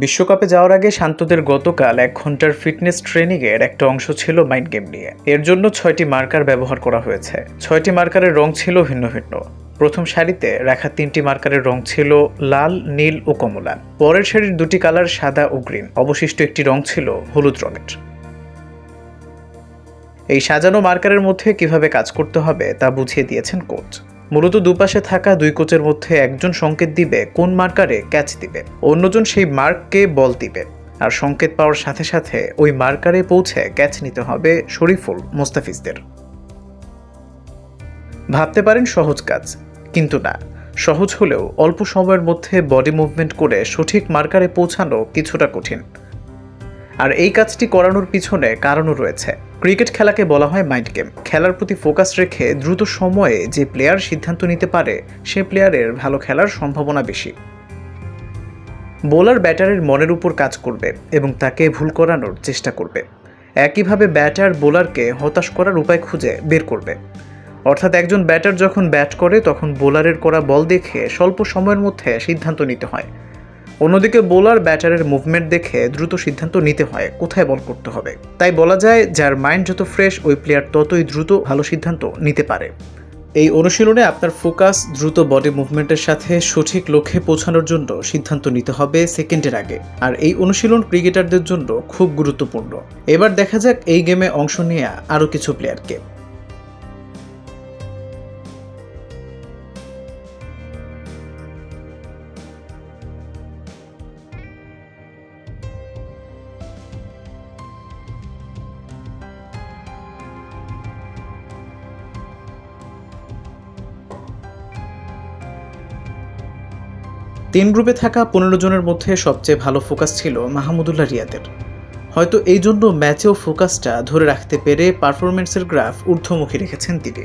বিশ্বকাপে যাওয়ার আগে শান্তদের গতকাল এক ঘণ্টার ফিটনেস ট্রেনিংয়ের একটা অংশ ছিল মাইন্ড গেম নিয়ে। এর জন্য ছয়টি মার্কার ব্যবহার করা হয়েছে। ছয়টি মার্কারের রং ছিল ভিন্ন ভিন্ন। প্রথম সারিতে রাখা তিনটি মার্কারের রং ছিল লাল, নীল ও কমলা। পরের সারির দুটি কালার সাদা ও গ্রিন। অবশিষ্ট একটি রং ছিল হলুদ রঙের। এই সাজানো মার্কারের মধ্যে কীভাবে কাজ করতে হবে তা বুঝিয়ে দিয়েছেন কোচ। মূলত দুপাশে থাকা দুই কোচের মধ্যে একজন সংকেত দিবে, কোন মার্কারে ক্যাচ দিবে। অন্যজন সেই মার্ককে বল দিবে। আর সংকেত পাওয়ার সাথে সাথে ওই মার্কারে পৌঁছে ক্যাচ নিতে হবে শরীফুল মোস্তাফিজদের। ভাবতে পারেন সহজ কাজ, কিন্তু না। সহজ হলেও অল্প সময়ের মধ্যে বডি মুভমেন্ট করে সঠিক মার্কারে পৌঁছানো কিছুটা কঠিন। আর এই কাজটি করানোর পিছনে কারণও রয়েছে। ক্রিকেট খেলাকে বলা হয় মাইন্ড গেম। খেলার প্রতি ফোকাস রেখে দ্রুত সময়ে যে প্লেয়ার সিদ্ধান্ত নিতে পারে, সে প্লেয়ারের ভালো খেলার সম্ভাবনা বেশি। বোলার ব্যাটারের মনের উপর কাজ করবে এবং তাকে ভুল করানোর চেষ্টা করবে। একইভাবে ব্যাটার বোলারকে হতাশ করার উপায় খুঁজে বের করবে। অর্থাৎ একজন ব্যাটার যখন ব্যাট করে, তখন বোলারের করা বল দেখে স্বল্প সময়ের মধ্যে সিদ্ধান্ত নিতে হয়। অন্যদিকে বোলার ব্যাটারের মুভমেন্ট দেখে দ্রুত সিদ্ধান্ত নিতে হয়, কোথায় বল করতে হবে। তাই বলা যায়, যার মাইন্ড যত ফ্রেশ ওই প্লেয়ার ততই দ্রুত ভালো সিদ্ধান্ত নিতে পারে। এই অনুশীলনে আপনার ফোকাস দ্রুত বডি মুভমেন্টের সাথে সঠিক লক্ষ্যে পৌঁছানোর জন্য সিদ্ধান্ত নিতে হবে সেকেন্ডের আগে। আর এই অনুশীলন ক্রিকেটারদের জন্য খুব গুরুত্বপূর্ণ। এবার দেখা যাক এই গেমে অংশ নেওয়া আরও কিছু প্লেয়ারকে তিন গ্রুপে থাকা পনেরো জনের মধ্যে সবচেয়ে ভালো ফোকাস ছিল মাহমুদুল্লাহ রিয়াদের। হয়তো এই জন্য ম্যাচেও ফোকাসটা ধরে রাখতে পেরে পারফরমেন্সের গ্রাফ ঊর্ধ্বমুখী রেখেছেন তিনি।